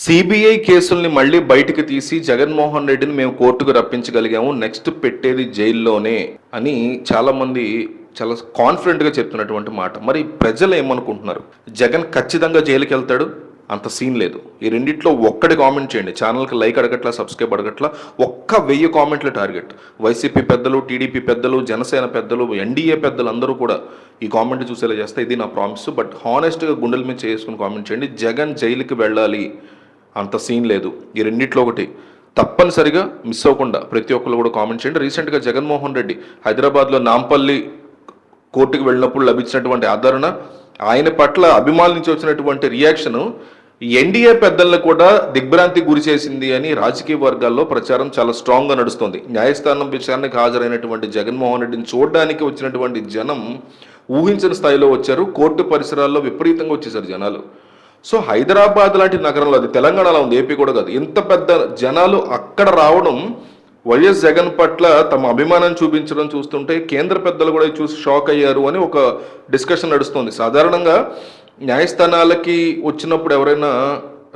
CBI కేసుల్ని మళ్ళీ బయటికి తీసి జగన్మోహన్ రెడ్డిని మేము కోర్టుకు రప్పించగలిగాము నెక్స్ట్ పెట్టేది జైల్లోనే అని చాలామంది చాలా కాన్ఫిడెంట్గా చెప్తున్నటువంటి మాట. మరి ప్రజలు ఏమనుకుంటున్నారు? జగన్ ఖచ్చితంగా జైలుకి వెళ్తాడు? అంత సీన్ లేదు. ఈ రెండిట్లో ఒక్కటి కామెంట్ చేయండి. ఛానల్కి లైక్ అడగట్లా సబ్స్క్రైబ్ అడగట్లా ఒక్క వెయ్యి కామెంట్ల టార్గెట్. వైసీపీ పెద్దలు టీడీపీ పెద్దలు జనసేన పెద్దలు ఎన్డీఏ పెద్దలు అందరూ కూడా ఈ కామెంట్ చూసేలా చేస్తే ఇది నా ప్రామిస్ బట్ హానెస్ట్గా గుండెల మీద చేసుకుని కామెంట్ చేయండి. జగన్ జైలుకి వెళ్ళాలి. అంత సీన్ లేదు. ఈ రెండిట్లో ఒకటి. తప్పనిసరిగా మిస్ అవ్వకుండా ప్రతి ఒక్కరు కూడా కామెంట్ చేయండి. రీసెంట్గా జగన్మోహన్ రెడ్డి హైదరాబాద్లో నాంపల్లి కోర్టుకు వెళ్ళినప్పుడు లభించినటువంటి ఆదరణ ఆయన పట్ల అభిమానుల నుంచి వచ్చినటువంటి రియాక్షన్ ఎన్డీఏ పెద్దలను కూడా దిగ్భ్రాంతి గురి చేసింది అని రాజకీయ వర్గాల్లో ప్రచారం చాలా స్ట్రాంగ్గా నడుస్తుంది. న్యాయస్థానం విచారణకు హాజరైనటువంటి జగన్మోహన్ రెడ్డిని చూడడానికి వచ్చినటువంటి జనం ఊహించిన స్థాయిలో వచ్చారు. కోర్టు పరిసరాల్లో విపరీతంగా వచ్చేసారు జనాలు. సో హైదరాబాద్ లాంటి నగరంలో అది తెలంగాణలో ఉంది ఏపీ కూడా కాదు. ఇంత పెద్ద జనాలు అక్కడ రావడం వైఎస్ జగన్ పట్ల తమ అభిమానం చూపించడం చూస్తుంటే కేంద్ర పెద్దలు కూడా చూసి షాక్ అయ్యారు అని ఒక డిస్కషన్ నడుస్తుంది. సాధారణంగా న్యాయస్థానాలకి వచ్చినప్పుడు ఎవరైనా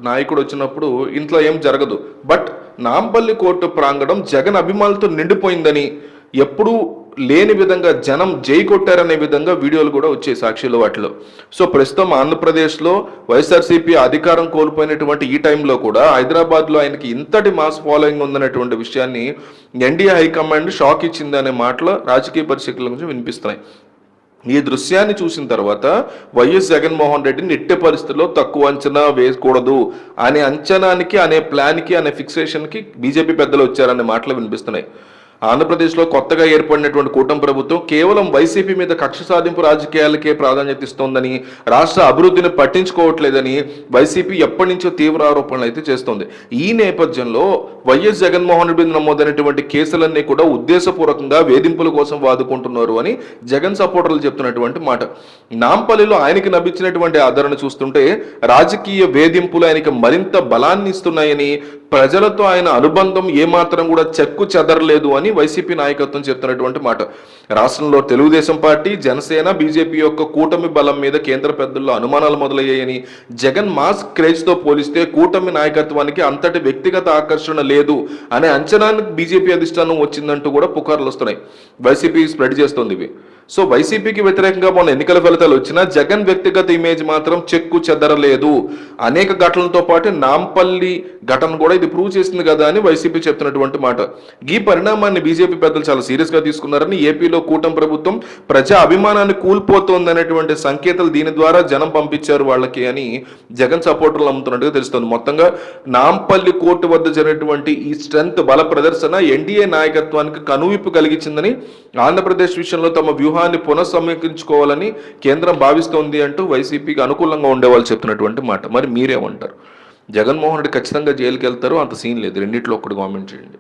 నాయకుడు వచ్చినప్పుడు ఇంట్లో ఏం జరగదు. బట్ నాంపల్లి కోర్టు ప్రాంగణం జగన్ అభిమానులతో నిండిపోయిందని ఎప్పుడూ లేని విధంగా జనం జై కొట్టారనే విధంగా వీడియోలు కూడా వచ్చాయి సాక్షిలో వాటిలో. సో ప్రస్తుతం ఆంధ్రప్రదేశ్లో వైఎస్ఆర్సీపీ అధికారం కోల్పోయినటువంటి ఈ టైంలో కూడా హైదరాబాద్లో ఆయనకి ఇంతటి మాస్ ఫాలోయింగ్ ఉందనేటువంటి విషయాన్ని ఎన్డీఏ హైకమాండ్ షాక్ ఇచ్చింది అనే మాటలు రాజకీయ పరిస్థితుల నుంచి వినిపిస్తున్నాయి. ఈ దృశ్యాన్ని చూసిన తర్వాత వైఎస్ జగన్మోహన్ రెడ్డిని ఎట్టి పరిస్థితుల్లో తక్కువ అంచనా వేయకూడదు అనే అంచనానికి అనే ప్లాన్కి అనే ఫిక్సేషన్కి బీజేపీ పెద్దలు వచ్చారనే మాటలు వినిపిస్తున్నాయి. ఆంధ్రప్రదేశ్లో కొత్తగా ఏర్పడినటువంటి కూటమి ప్రభుత్వం కేవలం వైసీపీ మీద కక్ష సాధింపు రాజకీయాలకే ప్రాధాన్యత ఇస్తోందని రాష్ట్ర అభివృద్ధిని పట్టించుకోవట్లేదని వైసీపీ ఎప్పటి నుంచో తీవ్ర ఆరోపణలు అయితే చేస్తోంది. ఈ నేపథ్యంలో వైఎస్ జగన్మోహన్ రెడ్డి నమోదైనటువంటి కేసులన్నీ కూడా ఉద్దేశపూర్వకంగా వేధింపుల కోసం వాదుకుంటున్నారు అని జగన్ సపోర్టర్లు చెప్తున్నటువంటి మాట. నాంపల్లిలో ఆయనకి నభించినటువంటి ఆదరణ చూస్తుంటే రాజకీయ వేధింపులు ఆయనకి మరింత బలాన్ని ఇస్తున్నాయని ప్రజలతో ఆయన అనుబంధం ఏమాత్రం కూడా చెక్కు చెదరలేదు అని వైసీపీ నాయకత్వం చెప్తున్నటువంటి మాట. రాష్ట్రంలో తెలుగుదేశం పార్టీ జనసేన బీజేపీ యొక్క కూటమి బలం మీద కేంద్ర పెద్దల్లో అనుమానాలు మొదలయ్యాయని జగన్ మాస్ క్రేజ్తో పోలిస్తే కూటమి నాయకత్వానికి అంతటి వ్యక్తిగత ఆకర్షణ లేదు అనే అంచనానికి బీజేపీ అధిష్టానం వచ్చిందంటూ కూడా పుకార్లు వస్తున్నాయి. వైసీపీ స్ప్రెడ్ చేస్తోంది ఇవి. సో వైసీపీకి వ్యతిరేకంగా మొన్న ఎన్నికల ఫలితాలు వచ్చినా జగన్ వ్యక్తిగత ఇమేజ్ మాత్రం చెక్కు చెదరలేదు. అనేక ఘటనలతో పాటు నాంపల్లి ఘటన కూడా ఇది ప్రూవ్ చేసింది కదా అని వైసీపీ చెప్తున్నటువంటి మాట. ఈ పరిణామాన్ని బీజేపీ పెద్దలు చాలా సీరియస్గా తీసుకున్నారని ఏపీలో కూటమి ప్రభుత్వం ప్రజా అభిమానాన్ని కూల్పోతోంది అనేటువంటి సంకేతాలు దీని ద్వారా జనం పంపించారు వాళ్ళకి అని జగన్ సపోర్టర్లు అమ్ముతున్నట్టుగా తెలుస్తుంది. మొత్తంగా నాంపల్లి కోర్టు వద్ద జరిగినటువంటి ఈ స్ట్రెంత్ బల ప్రదర్శన ఎన్డీఏ నాయకత్వానికి కనువిప్పు కలిగించిందని ఆంధ్రప్రదేశ్ విషయంలో తమ వ్యూహం వ్యూహాన్ని పునఃసమీకరించుకోవాలని కేంద్రం భావిస్తోంది అంటూ వైసీపీకి అనుకూలంగా ఉండేవాళ్ళు చెప్తున్నటువంటి మాట. మరి మీరేమంటారు? జగన్మోహన్ రెడ్డి ఖచ్చితంగా జైలుకి వెళ్తారు అంత సీన్ లేదు. రెండిట్లో ఒకటి కామెంట్ చేయండి.